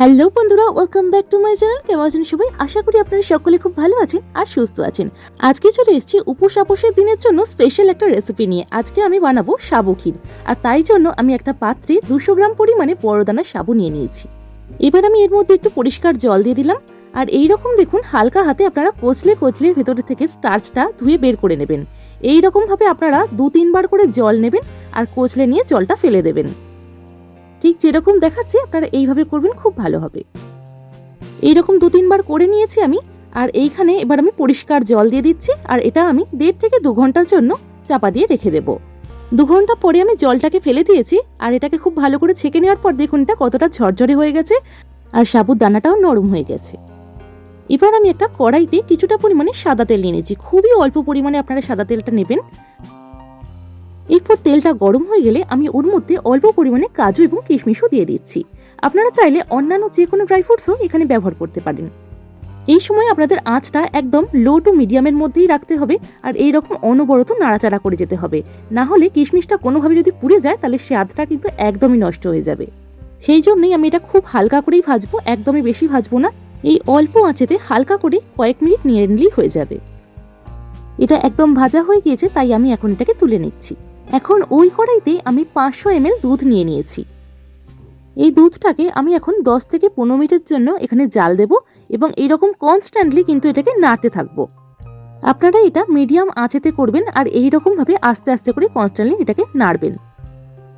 Hello বন্ধুরা welcome back to my channel কেমন আছেন সবাই? আশা করি আপনারা সকলে খুব ভালো আছেন আর সুস্থ আছেন। আজকে চলে এসেছি উপোস আপোষের দিনের জন্য স্পেশাল একটা রেসিপি নিয়ে। আজকে আমি বানাবো সাবু ক্ষীর। আর তাই জন্য আমি একটা পাত্রে দুশো গ্রাম পরিমাণে বড়দানার সাবু নিয়ে নিয়েছি। এবার আমি এর মধ্যে একটু পরিষ্কার জল দিয়ে দিলাম। আর এই রকম দেখুন, হালকা হাতে আপনারা কচলে কচলের ভেতরে থেকে স্টার্চটা ধুয়ে বের করে নেবেন। এই রকম ভাবে আপনারা দু তিনবার করে জল নেবেন আর কচলে নিয়ে জলটা ফেলে দেবেন। ঠিক যেরকম দেখাচ্ছে আপনারা এইভাবে করবেন, খুব ভালো হবে। এইরকম দু তিনবার করে নিয়েছি আমি, আর এইখানে এবার আমি পরিষ্কার জল দিয়ে দিচ্ছি, আর এটা আমি দেড় থেকে দু ঘণ্টার জন্য চাপা দিয়ে রেখে দেব। দু ঘণ্টা পরে আমি জলটাকে ফেলে দিয়েছি, আর এটাকে খুব ভালো করে ছেঁকে নেওয়ার পর দেখুন এটা কতটা ঝরঝরে হয়ে গেছে, আর সাবুর দানাটাও নরম হয়ে গেছে। এবার আমি একটা কড়াইতে কিছুটা পরিমাণে সাদা তেল নিয়ে নিয়েছি, খুবই অল্প পরিমাণে আপনারা সাদা তেলটা নেবেন। এরপর তেলটা গরম হয়ে গেলে আমি ওর মধ্যে অল্প পরিমাণে কাজু এবং কিশমিশও দিয়ে দিচ্ছি। আপনারা চাইলে অন্যান্য যে কোনো ড্রাই ফ্রুটসও এখানে ব্যবহার করতে পারেন। এই সময় আপনাদের আঁচটা একদম লো টু মিডিয়ামের মধ্যেই রাখতে হবে আর এই রকম অনবরত নাড়াচাড়া করে যেতে হবে। না হলে কিশমিশটা কোনোভাবে যদি পুড়ে যায়, তাহলে স্বাদটা কিন্তু একদমই নষ্ট হয়ে যাবে। সেই জন্যই আমি এটা খুব হালকা করেই ভাজবো, একদমই বেশি ভাজবো না। এই অল্প আঁচেতে হালকা করে কয়েক মিনিট নিয়ে নিলেই হয়ে যাবে। এটা একদম ভাজা হয়ে গিয়েছে, তাই আমি এখন এটাকে তুলে নিচ্ছি। এখন ওই কড়াইতে আমি পাঁচশো এমএল দুধ নিয়ে নিয়েছি। এই দুধটাকে আমি এখন দশ থেকে পনেরো মিনিটের জন্য এখানে জাল দেব এবং এইরকম কনস্ট্যান্টলি কিন্তু এটাকে নাড়তে থাকব। আপনারা এটা মিডিয়াম আঁচেতে করবেন আর এই রকমভাবে আস্তে আস্তে করে কনস্ট্যান্টলি এটাকে নাড়বেন।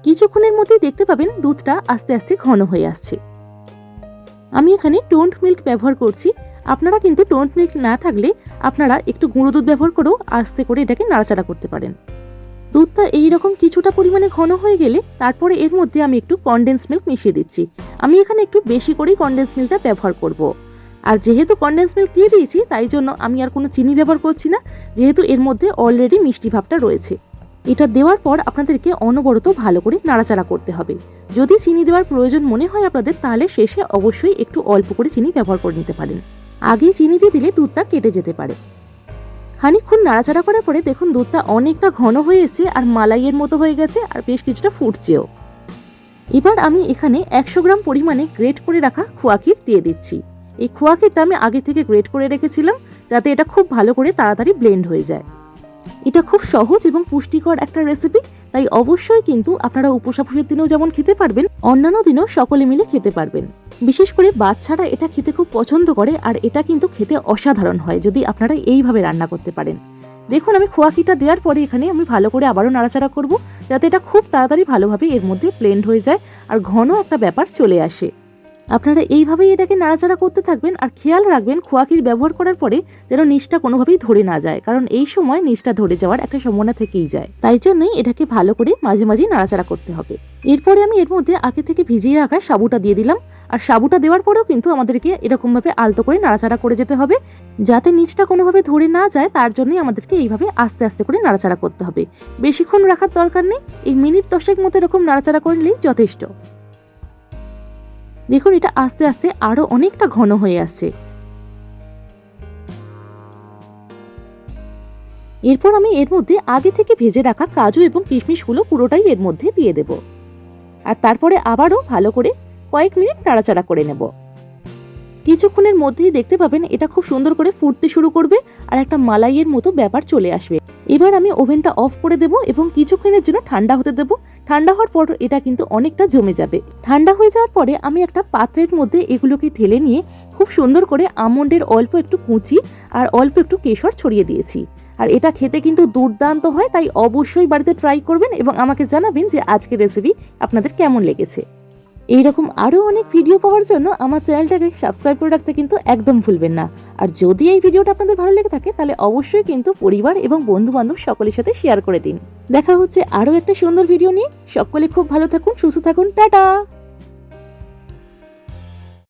কিছুক্ষণের মধ্যেই দেখতে পাবেন দুধটা আস্তে আস্তে ঘন হয়ে আসছে। আমি এখানে টোন্ট মিল্ক ব্যবহার করছি। আপনারা কিন্তু টোন্ট মিল্ক না থাকলে আপনারা একটু গুঁড়ো দুধ ব্যবহার করেও আস্তে করে এটাকে নাড়াচাড়া করতে পারেন। দুধটা এইরকম কিছুটা পরিমাণে ঘন হয়ে গেলে তারপরে এর মধ্যে আমি একটু কনডেন্স মিল্ক মিশিয়ে দিচ্ছি। আমি এখানে একটু বেশি করেই কনডেন্স মিল্কটা ব্যবহার করব। আর যেহেতু কনডেন্স মিল্ক দিয়ে দিয়েছি, তাই জন্য আমি আর কোনো চিনি ব্যবহার করছি না, যেহেতু এর মধ্যে অলরেডি মিষ্টি ভাবটা রয়েছে। এটা দেওয়ার পর আপনাদেরকে অনবরত ভালো করে নাড়াচাড়া করতে হবে। যদি চিনি দেওয়ার প্রয়োজন মনে হয় আপনাদের, তাহলে শেষে অবশ্যই একটু অল্প করে চিনি ব্যবহার করে নিতে পারেন। আগে চিনি দিয়ে দিলে দুধটা কেটে যেতে পারে। খানিকক্ষণ নাড়াচাড়া করার পরে দেখুন দুধটা অনেকটা ঘন হয়ে এসেছে আর মালাইয়ের মতো হয়ে গেছে আর বেশ কিছুটা ফুটছেও। এবার আমি এখানে একশো গ্রাম পরিমাণে গ্রেট করে রাখা খোয়াকির দিয়ে দিচ্ছি। এই খোয়াকিরটা আমি আগে থেকে গ্রেট করে রেখেছিলাম যাতে এটা খুব ভালো করে তাড়াতাড়ি ব্লেন্ড হয়ে যায়। এটা খুব সহজ এবং পুষ্টিকর একটা রেসিপি, তাই অবশ্যই কিন্তু আপনারা উপসাপুষের দিনেও যেমন খেতে পারবেন, অন্যান্য দিনেও সকলে মিলে খেতে পারবেন। বিশেষ করে বাচ্চারা এটা খেতে খুব পছন্দ করে আর এটা কিন্তু খেতে অসাধারণ হয় যদি আপনারা এইভাবে রান্না করতে পারেন। দেখুন, আমি খোয়াকিটা দেওয়ার পরে এখানে আমি ভালো করে আবারও নাড়াচাড়া করব যাতে এটা খুব তাড়াতাড়ি ভালোভাবে এর মধ্যে প্লেন্ড হয়ে যায় আর ঘন একটা ব্যাপার চলে আসে। আপনারা এইভাবেই এটাকে নাড়াচাড়া করতে থাকবেন আর খেয়াল রাখবেন খোয়াকির ব্যবহার করার পরে যেন নিচটা কোনোভাবেই ধরে না যায়, কারণ এই সময় নিচটা ধরে যাওয়ার একটা সম্ভাবনা থেকেই যায়। তাই জন্যই এটাকে ভালো করে মাঝে মাঝে নাড়াচাড়া করতে হবে। এরপরে আমি এর মধ্যে আগে থেকে ভিজিয়ে রাখা সাবুটা দিয়ে দিলাম। আর সাবুটা দেওয়ার পরেও কিন্তু আমাদেরকে এরকমভাবে আলতো করে নাড়াচাড়া করে যেতে হবে। যাতে নিচটা কোনোভাবে ধরে না যায়, তার জন্যই আমাদেরকে এইভাবে আস্তে আস্তে করে নাড়াচাড়া করতে হবে। বেশিক্ষণ রাখার দরকার নেই, এই মিনিট দশেক মতো এরকম নাড়াচাড়া করলেই যথেষ্ট। দেখুন, এটা আস্তে আস্তে আরও অনেকটা ঘন হয়ে আসছে। এরপর আমি এর মধ্যে আগে থেকে ভেজে রাখা কাজু এবং কিশমিশগুলো পুরোটাই এর মধ্যে দিয়ে দেব। আর তারপরে আবারও ভালো করে কয়েক মিনিট নাড়াচাড়া করে নেব। কিছুক্ষণের মধ্যেই দেখতে পাবেন এটা খুব সুন্দর করে ফুটতে শুরু করবে আর একটা মালাইয়ের মতো ব্যাপার চলে আসবে। এবার আমি ওভেনটা অফ করে দেব এবং কিছুক্ষণের জন্য ঠান্ডা হতে দেব। ঠান্ডা হওয়ার পর এটা কিন্তু অনেকটা জমে যাবে। ঠান্ডা হয়ে যাওয়ার পরে আমি একটা পাত্রের মধ্যে এগুলোকে ঢেলে নিয়ে খুব সুন্দর করে আমন্ডের অল্প একটু কুচি আর অল্প একটু কেশর ছড়িয়ে দিয়েছি। আর এটা খেতে কিন্তু দুর্দান্ত হয়, তাই অবশ্যই বাড়িতে ট্রাই করবেন এবং আমাকে জানাবেন যে আজকের রেসিপি আপনাদের কেমন লেগেছে। এইরকম আরও অনেক ভিডিও পাওয়ার জন্য আমার চ্যানেলটাকে সাবস্ক্রাইব করে রাখতে কিন্তু একদম ভুলবেন না। আর যদি এই ভিডিওটা আপনাদের ভালো লেগে থাকে, তাহলে অবশ্যই কিন্তু পরিবার এবং বন্ধু বান্ধব সকলের সাথে শেয়ার করে দিন। দেখা হচ্ছে আরও একটা সুন্দর ভিডিও নিয়ে। সকলে খুব ভালো থাকুন, সুস্থ থাকুন, টাটা!